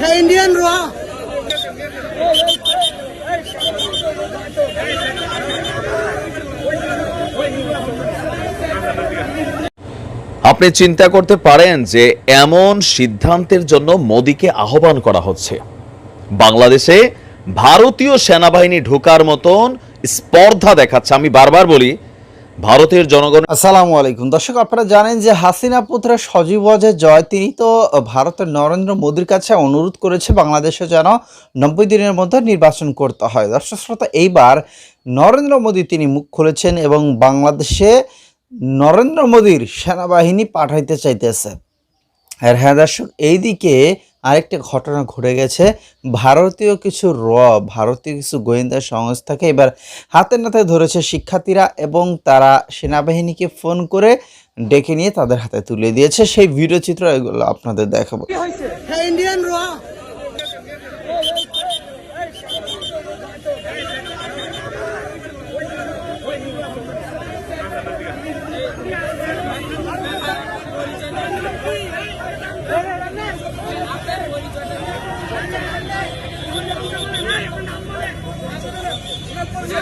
হ্যাঁ ইন্ডিয়ান র আপনি চিন্তা করতে পারেন যে এমন সিদ্ধান্তের জন্য মোদীকে আহ্বান করা হচ্ছে। বাংলাদেশে ভারতীয় সেনাবাহিনী ঢোকার মতন স্পর্ধা দেখাচ্ছে। আমি বারবার বলি ভারতের জনগণ আসসালামু আলাইকুম। দর্শক, আপনারা জানেন যে হাসিনা পুত্র সজীব ওয়াজের জয় তিনি তো ভারতের নরেন্দ্র মোদীর কাছে অনুরোধ করেছে বাংলাদেশে যেন নব্বই দিনের মধ্যে নির্বাচন করতে হয়। দর্শক শ্রোতা, এইবার নরেন্দ্র মোদী তিনি মুখ খুলেছেন এবং বাংলাদেশে নরেন্দ্র মোদীর সেনাবাহিনী পাঠাইতে চাইতেছে। আর হ্যাঁ দর্শক, এইদিকে আরেকটা ঘটনা ঘটে গেছে। ভারতীয় কিছু র, ভারতীয় কিছু গোয়েন্দা সংস্থাকে এবার হাতে নাতে ধরেছে শিক্ষার্থীরা এবং তারা সেনাবাহিনীকে ফোন করে ডেকে নিয়ে তাদের হাতে তুলে দিয়েছে। সেই ভিডিও চিত্র এগুলো আপনাদের দেখাবো। ইন্ডিয়ান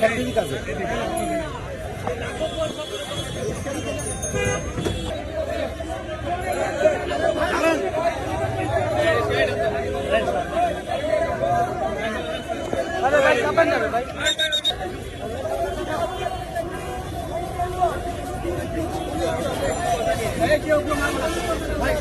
ফ্যাক্টরি কাজে ভাই কেউ ভাই।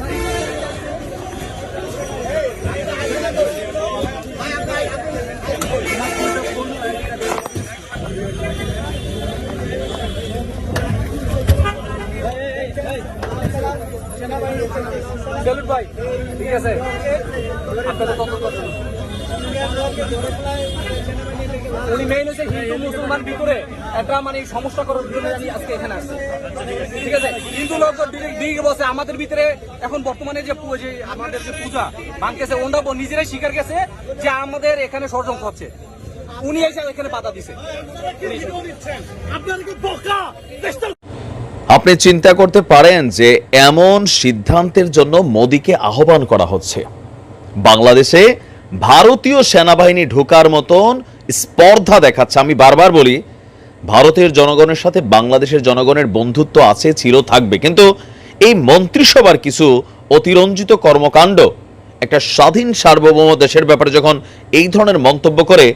উনি মেইন হচ্ছে হিন্দু, মুসলমান ভিতরে। একটা মানে সমস্যা করার জন্য আমি আজকে এখানে আসছি। ঠিক আছে? হিন্দু লোক দিকে- বসে, আমাদের ভিতরে এখন বর্তমানে যে আমাদের যে পূজা ভাঙতেছে, ওনারা নিজেরাই স্বীকার গেছে যে আমাদের এখানে ষড়যন্ত্র হচ্ছে। উনি এসে এখানে বাধা দিছে। আপনি চিন্তা করতে পারেন যে এমন সিদ্ধান্তের জন্য মোদীকে আহ্বান করা হচ্ছে। বাংলাদেশে ভারতীয় সেনাবাহিনী ঢোকার মতন স্পর্ধা দেখাচ্ছে। আমি বারবার বলি, ভারতের জনগণের সাথে বাংলাদেশের জনগণের বন্ধুত্ব আছে ছিল থাকবে। কিন্তু এই মন্ত্রিসভার কিছু অতিরঞ্জিত কর্মকাণ্ড, একটা স্বাধীন সার্বভৌম দেশের ব্যাপারে যখন এই ধরনের মন্তব্য করে,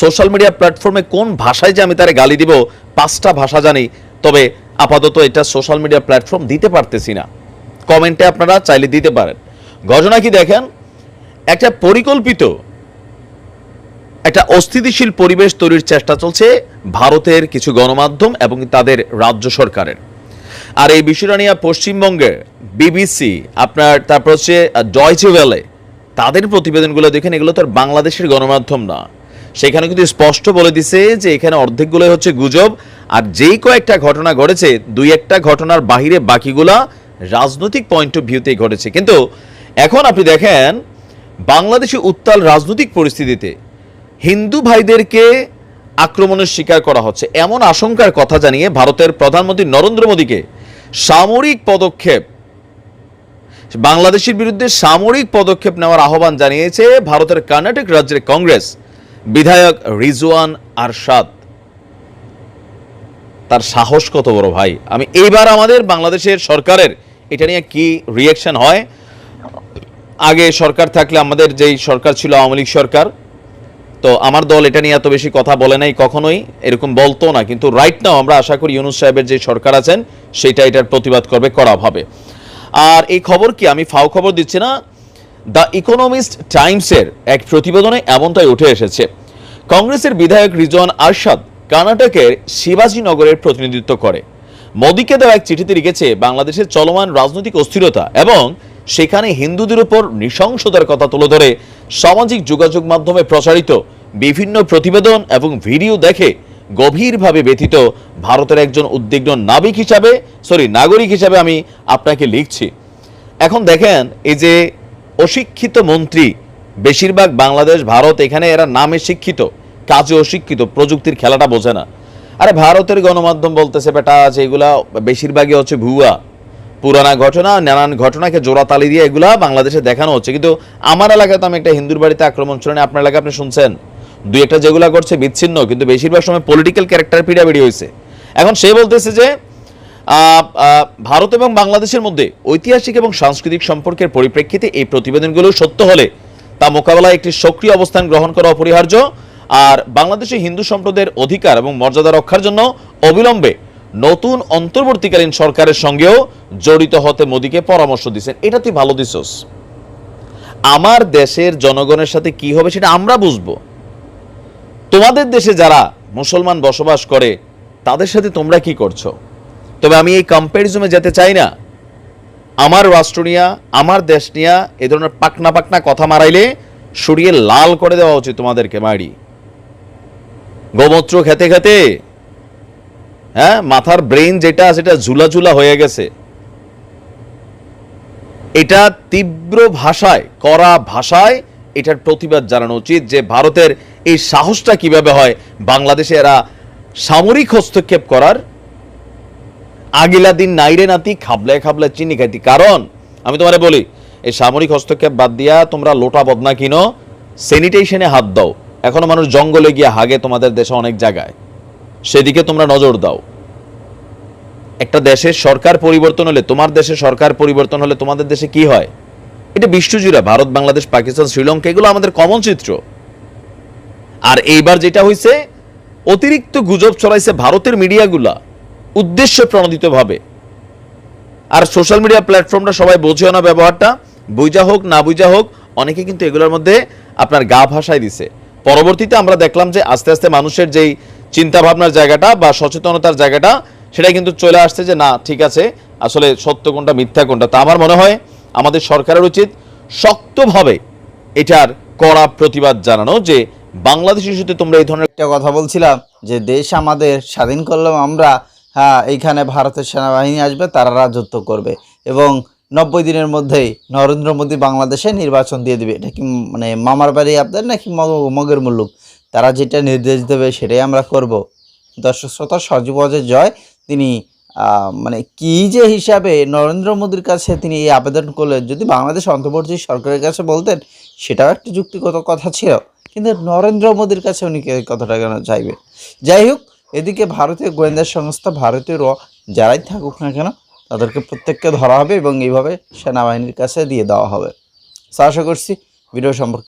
সোশ্যাল মিডিয়া প্ল্যাটফর্মে কোন ভাষায় যে আমি তারে গালি দিব, পাঁচটা ভাষা জানি। তবে আপাতত এটা সোশ্যাল মিডিয়া প্ল্যাটফর্ম দিতে পারতেছি না। কমেন্টে আপনারা চাইলে দিতে পারেন। ঘটনা কি দেখেন? একটা পরিকল্পিত, একটা অস্থিতিশীল পরিবেশ তৈরির চেষ্টা চলছে ভারতের কিছু গণমাধ্যম এবং তাদের রাজ্য সরকারের। আর এই বিষয়টা নিয়ে পশ্চিমবঙ্গে বিবিসি আপনার তারপর হচ্ছে ডয়চে ভ্যালে তাদের প্রতিবেদনগুলো দেখেন, এগুলো তো বাংলাদেশের গণমাধ্যম না। সেখানে কিন্তু স্পষ্ট বলে দিছে যে এখানে অর্ধেকগুলো হচ্ছে গুজব আর যেই কয়েকটা ঘটনা ঘটেছে, দুই একটা ঘটনার বাহিরে বাকিগুলা রাজনৈতিক পয়েন্ট অফ ভিউতেই ঘটেছে। কিন্তু এখন আপনি দেখেন, বাংলাদেশে উত্তাল রাজনৈতিক পরিস্থিতিতে হিন্দু ভাইদেরকে আক্রমণের শিকার করা হচ্ছে। এমন আশঙ্কার কথা জানিয়ে ভারতের প্রধানমন্ত্রী নরেন্দ্র মোদীকে সামরিক পদক্ষেপ, বাংলাদেশের বিরুদ্ধে সামরিক পদক্ষেপ নেওয়ার আহ্বান জানিয়েছে ভারতের কর্ণাটক রাজ্যের কংগ্রেস বিধায়ক রিজওয়ান আরশাদ। তার সাহস কত বড় ভাই? আমি এইবার আমাদের বাংলাদেশের সরকারের এটা নিয়ে কি রিয়াকশন হয়? আগে সরকার থাকলে আমাদের যেই সরকার ছিল আওয়ামী লীগ সরকার, তো আমার দল এটা নিয়ে এত বেশি কথা বলে নাই কখনোই, এরকম বলতো না। কিন্তু রাইট নাও আমরা আশা করি ইউনুস সাহেবের যে সরকার আছেন, সেটা এটার প্রতিবাদ করবে, করা হবে। আর এই খবর কি? আমি ফাও খবর দিচ্ছি না। দ্য ইকোনমিস্ট টাইমসের এক প্রতিবেদনে এমনটাই উঠে এসেছে। কংগ্রেসের বিধায়ক রিজওয়ান আরশাদ কর্ণাটকের শিবাজীনগরের প্রতিনিধিত্ব করে। মোদীকে দেওয়া এক চিঠিতে লিখেছে, বাংলাদেশের চলমান রাজনৈতিক অস্থিরতা এবং সেখানে হিন্দুদের উপর নৃশংসতার কথা তুলে ধরে সামাজিক যোগাযোগ মাধ্যমে প্রচারিত বিভিন্ন প্রতিবেদন এবং ভিডিও দেখে গভীরভাবে ব্যথিত ভারতের একজন উদ্বিগ্ন নাবিক হিসাবে, সরি, নাগরিক হিসাবে আমি আপনাকে লিখছি। এখন দেখেন, এই যে অশিক্ষিত মন্ত্রী, বেশিরভাগ বাংলাদেশ, ভারত এখানে এরা নামে শিক্ষিত। কাজে অশিক্ষিত, প্রযুক্তির খেলাটা বোঝে না। আরে ভারতের গণমাধ্যম বলতেছে, বেটা আছে এগুলা বেশিরভাগই হচ্ছে ভুয়া। পুরানা ঘটনা, নানান ঘটনাকে জোড়াতালি দিয়ে এগুলা বাংলাদেশে দেখানো হচ্ছে। কিন্তু আমার এলাকায় তো আমি একটা হিন্দুর বাড়িতে আক্রমণ শুনে আপনার এলাকায় আপনি শুনছেন? দুই একটা যেগুলা করছে বিচ্ছিন্ন, কিন্তু বেশিরভাগ সময় পলিটিক্যাল ক্যারেক্টার পিড়াপিড়ি হয়েছে এখন সে বলতেছে যে ভারত এবং বাংলাদেশের মধ্যে ঐতিহাসিক এবং সাংস্কৃতিক সম্পর্কের পরিপ্রেক্ষিতে এই প্রতিবেদনগুলো সত্য হলে তা মোকাবেলায় একটি সক্রিয় অবস্থান গ্রহণ করা অপরিহার্য। আর বাংলাদেশে হিন্দু সম্প্রদায়ের অধিকার এবং মর্যাদা রক্ষার জন্য অবিলম্বে নতুন অন্তর্বর্তীকালীন সরকারের সঙ্গেও জড়িত হতে মোদীকে পরামর্শ দিচ্ছেন এটা তুই ভালো দিছস। আমার দেশের জনগণের সাথে কি হবে সেটা আমরা বুঝব। তোমাদের দেশে যারা মুসলমান বসবাস করে, তাদের সাথে তোমরা কি করছ? তবে আমি এই কম্প্যারিজমে যেতে চাই না। আমার রাষ্ট্র নিয়া, আমার দেশ নিয়া এ ধরনের পাকনা পাকনা কথা মারাইলে সরিয়ে লাল করে দেওয়া উচিত তোমাদেরকে, মারি। গোমূত্র খেতে খেতে হ্যাঁ মাথার ব্রেন যেটা, সেটা ঝুলা ঝুলা হয়ে গেছে। এটা তীব্র ভাষায় করা ভাষায় এটার প্রতিবাদ জানানো উচিত যে ভারতের এই সাহসটা কীভাবে হয়। বাংলাদেশে এরা সামরিক হস্তক্ষেপ করার আগিলা দিন নাইরে নাতি খাবলায় খাবলায় চিনি খাইতি। কারণ, আমি তোমারে বলি, এই সামরিক হস্তক্ষেপ বাদ দিয়া তোমরা লোটা বদনা কিনো স্যানিটেশনে হাত দাও। এখনও মানুষ জঙ্গলে গিয়ে হাগে তোমাদের দেশে অনেক জায়গায়। সেদিকে তোমরা নজর দাও। একটা দেশের সরকার পরিবর্তন হলে, তোমার দেশে সরকার পরিবর্তন হলে তোমাদের দেশে কি হয়? এটা বিশ্বজুড়ে, ভারত, বাংলাদেশ, পাকিস্তান, শ্রীলঙ্কা, এগুলো আমাদের কমন চিত্র। আর এইবার যেটা হয়েছে অতিরিক্ত গুজব ছড়াইছে ভারতের মিডিয়াগুলা, উদ্দেশ্য প্রণোদিতভাবে। আর সোশ্যাল মিডিয়া প্ল্যাটফর্মটা সবাই বোঝেও না ব্যবহারটা বুঝা হোক, না বুঝা হোক, অনেকে কিন্তু এগুলোর মধ্যে আপনার গা ভাসায় দিছে। পরবর্তীতে আমরা দেখলাম যে আস্তে আস্তে মানুষের যেই চিন্তা ভাবনার জায়গাটা বা সচেতনতার জায়গাটা সেটা কিন্তু চলে আসছে যে না, ঠিক আছে, আসলে সত্য কোনটা, মিথ্যা কোনটা। তা আমার মনে হয় আমাদের সরকারের উচিত শক্তভাবে এটার কড়া প্রতিবাদ জানানো যে বাংলাদেশ ইস্যুতে তোমরা এই ধরনের একটা কথা বলছিলাম যে দেশ আমাদের স্বাধীন করলাম আমরা হ্যাঁ এইখানে ভারতের সেনাবাহিনী আসবে, তারা রাজত্ব করবে। এবং নব্বই দিনের মধ্যেই নরেন্দ্র মোদী বাংলাদেশে নির্বাচন দিয়ে দিবে। এটা কি মানে মামার বাড়ি আপনার নাকি মগ- মগের মুল্লুক? তারা যেটা নির্দেশ দেবে সেটাই আমরা করব। দর্শক শ্রোতা, সজীব অজয় জয়, তিনি মানে কি যে হিসাবে নরেন্দ্র মোদীর কাছে তিনি এই আবেদন করলেন, যদি বাংলাদেশ অন্তর্বর্তী সরকারের কাছে বলতেন, সেটাও একটা যুক্তিগত কথা ছিল। কিন্তু নরেন্দ্র মোদীর কাছে উনি কথাটা কেন চাইবে যাই হোক, এদিকে ভারতীয় গোয়েন্দা সংস্থা, ভারতীয় র, যারাই থাকুক না কেন তাদেরকে প্রত্যেককে ধরা হবে এবং এইভাবে সেনাবাহিনীর কাছে দিয়ে দেওয়া হবে। আশা করছি ভিডিও সম্পর্কে